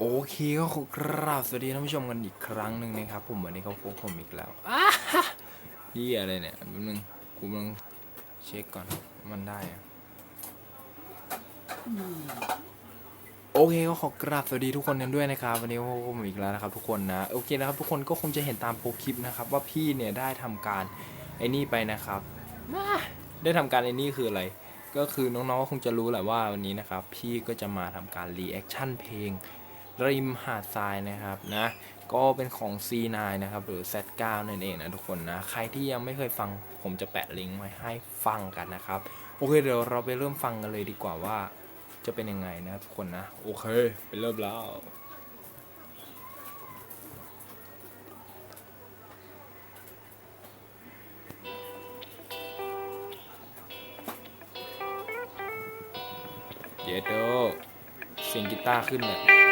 โอเคก็ขอกราบสวัสดีท่านผู้ชมกันอีกครั้งหนึ่งนะครับ ผมวันนี้ก็พบผมอีกแล้วอ้าฮะเฮียอะไรเนี่ยแป๊บนึงกูกำลังเช็คก่อนว่ามันได้อะโอเคก็ขอกราบสวัสดีทุกคนกันด้วยนะครับ วันนี้พบผมอีกแล้วนะครับ ทุกคนนะโอเคนะครับ ทุกคนก็คงจะเห็นตามโปรคลิปนะครับ ว่าพี่เนี่ยได้ทำการไอ้นี่ไปนะครับอ่าได้ทำการไอ้นี่คืออะไร ก็คือน้องๆก็คงจะรู้แหละว่าวันนี้นะครับ พี่ก็จะมาทำการรีแอคชั่นเพลง ริมหาดทรายนะครับนะก็เป็นของ C9 นะครับหรือ Z9 นั่นเองนะทุกคนนะใครที่ยังไม่เคยฟังผมจะแปะลิงก์ไว้ให้ฟังกันนะครับ โอเคเดี๋ยวเราไปเริ่มฟังกันเลยดีกว่าว่าจะเป็นยังไงนะทุกคนนะ โอเค ไปเริ่มแล้วเยโดเสียงกีตาร์ขึ้นเนี่ย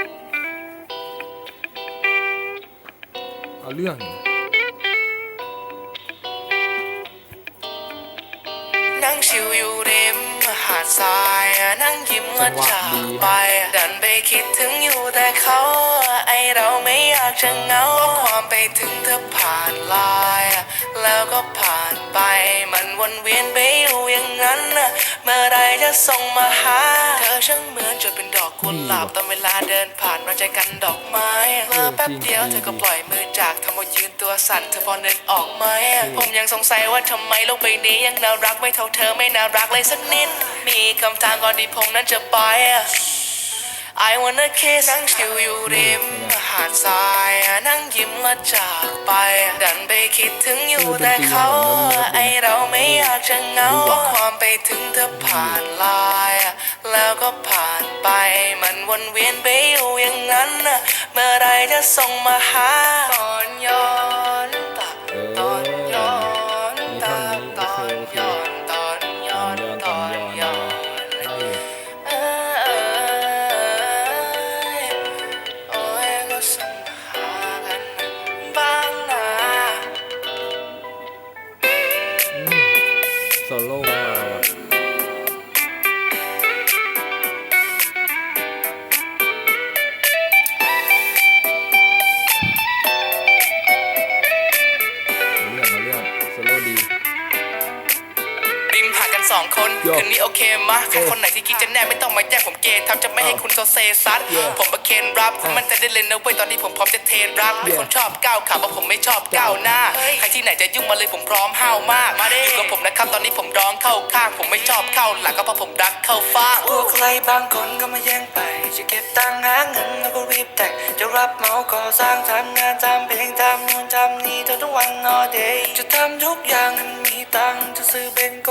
เอาเรื่องอยู่นั่งชิวอยู่ริมหาดทรายนั่งยิ้มและจากไป ดันไปคิดถึงอยู่แต่เขาไอเราไม่อยากจะเหงาข้อความไปถึงเธอผ่านไลน์แล้วก็ผ่านไป มันวนเวียนไปอยู่อย่างนั้น เมื่อไรจะส่งมาหา เธอช่างเหมือ นจดเป็นดอกกุหลาบตอนเวลาเดินผ่านเราใจกันดอกไม้เมื่อแป๊บเดียวเธอก็ปล่อยมือจากทำเอายืนตัวสั่นเธอพอนึกออกไหมผมยังสงสัยว่าทำไมโลกใบนี้ยังน่ารักไม่เท่าเธอไม่น่ารักเลยสักนิดมีคำถามก่อนที่ผมนั้นจะไป I wanna kiss นั่งชิวอยู่ริมหาดทรายนั่งยิ้มและจากไป ดันไปคิดถึงอยู่แต่เขา ไอเราไม่อยากจะเหงาข้อความไปถึงเธอผ่านไลน์ แล้วก็ผ่านไปมันวนเวียนไปอยู่อย่างนั้นเมื่อไรจะส่งมาหาตอนย้อนตาตอนย้อนตาตอนย้อนตอนย้อนตอนย้อนได้อเอ้ยโอ้ยก็ส่งหากันบ้างนะอืมโซโล่ สองคนโย่คืนนี้โอเคมะใครคนไหนที่คิดจะแน่ไม่ต้องมาแย่งผมเกย์ทำจะไม่ให้คุณโซเซซัดโย่ผมประเคนรับคุณมันจะได้เล่นนะเว้ยตอนนี้ผมพร้อมจะเทรนรักมีคนชอบก้าวขาว่าผมไม่ชอบก้าวหน้าใครที่ไหนจะยุ่งมาเลยผมพร้อมห้าวมากมาอยู่กับผมนะครับตอนนี้ผมร้องเข้าข้าง ผมไม่ชอบเข้าหลังก็เพราะผมรักเข้าฟ้างพวกใครบางคนก็มาแย่งไปจะเก็บตังค์หาเงินแล้วก็รีบแต่งจะรับเหมาก่อสร้างทำงานทำเพลงทำนู่นทำนี่ทั้งวัน all day จะทำทุกอย่างให้มันมีตังค์จะซื้อเบนโก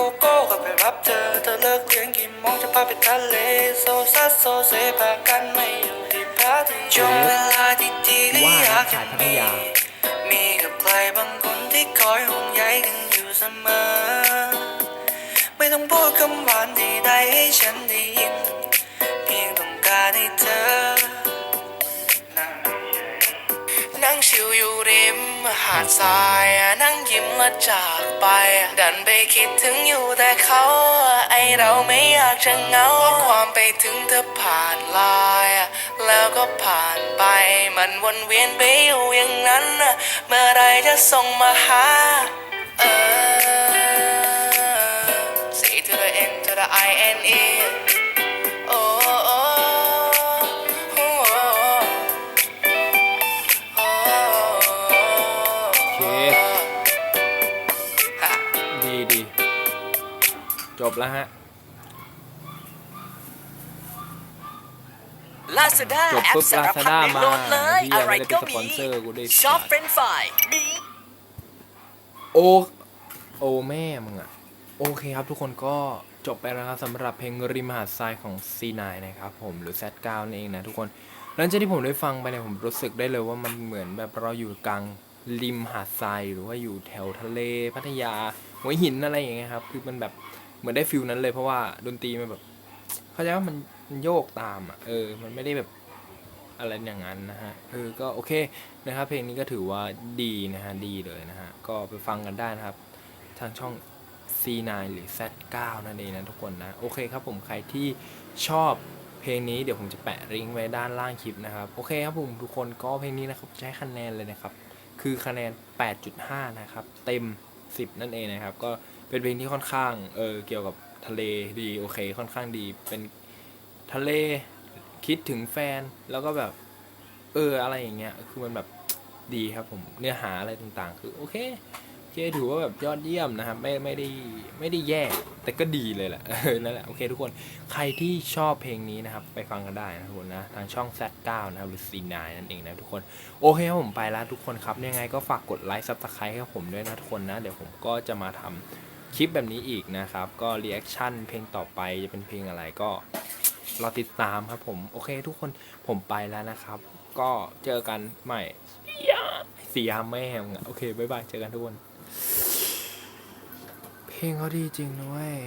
โซเซพากันไม่อยู่ที่พาที่ช่วงเวลาที่ดีก็ว่อยากจะมีมีกับใครบางคนที่คอยห่วงใยกันอยู่เสมอ ไม่ต้องพูดคำหวานใดๆให้ฉันได้ยิน เพียงต้องการให้เธอ ชิวอยู่ริมหาดทรายนั่งยิ้มและจากไป ดันไปคิดถึงอยู่แต่เขา ไอเราไม่อยากจะเหงาความไปถึงเธอผ่านลน์แล้วก็ผ่านไปมันวนเวียนไปอยู่อย่างนั้น เมื่อไรจะส่งมาหา เออ C to the N to the I N E จบแล้วฮะลาซาด้าจบแอปปุ๊บสารพัด Lazada ในโหลดเลยมาอะไรก็ที่ยังไม่ได้เป็นสปอนมีเซอร์กูได้ชอบเฟรนช์ฟรายมี โอโอแม่มึงอะโอเคครับทุกคนก็จบไปแล้วครับสำหรับเพลงริมหาดทรายของ C9 นะครับผมหรือ Z9 นั่นเองนะทุกคนหลังจากที่ผมได้ฟังไปเนี่ยผมรู้สึกได้เลยว่ามันเหมือนแบบเราอยู่กลางริมหาดทรายหรือว่าอยู่แถวทะเลพัทยา หัวหินอะไรอย่างเงี้ยครับ คือมันแบบเหมือนได้ฟิลนั้นเลยเพราะว่าดนตรีมันแบบ เข้าใจว่ามันมันโยกตามอะเออ มันไม่ได้แบบอะไรอย่างนั้นนะฮะเออก็โอเคนะครับ เพลงนี้ก็ถือว่าดีนะฮะดีเลยนะฮะก็ไปฟังกันได้นะครับ ทางช่อง C9 หรือ Z9 นั่นเองนะทุกคนนะ โอเคครับผมใครที่ชอบเพลงนี้เดี๋ยวผมจะแปะลิงก์ไว้ด้านล่างคลิปนะครับ โอเคครับผมทุกคนก็เพลงนี้นะครับใช้คะแนนเลยนะครับ คือคะแนน 8.5 นะครับ เต็ม 10 นั่นเองนะครับ ก็เป็นเพลงที่ค่อนข้างเออเกี่ยวกับทะเลดีโอเค ค่อนข้างดี เป็นทะเลคิดถึงแฟนแล้วก็แบบ เอออะไรอย่างเงี้ยคือมันแบบดีครับผมเนื้อหาอะไรต่างๆ คือโอเค เคถือว่าแบบยอดเยี่ยมนะครับไม่ไม่ได้ไม่ได้แย่แต่ก็ดีเลยแหละนั่นแหละโอเคทุกคนใครที่ชอบเพลงนี้นะครับไปฟังกันได้นะทุกคนนะทางช่อง Z9 นะครับหรือ C9 นั่นเองนะทุกคนโอเคครับผมไปแล้วทุกคนครับยังไงก็ฝากกดไลค์ซับสไครต์ให้ผมด้วยนะทุกคนนะเดี๋ยวผมก็จะมาทำคลิปแบบนี้อีกนะครับ ก็รีแอคชั่นเพลงต่อไปจะเป็นเพลงอะไรก็รอติดตามครับผมโอเคทุกคนผมไปแล้วนะครับ ก็เจอกันใหม่เสียแม่งโอเคบ๊ายบายเจอกันทุกคน เพลงเขาดีจริงนะเว้ย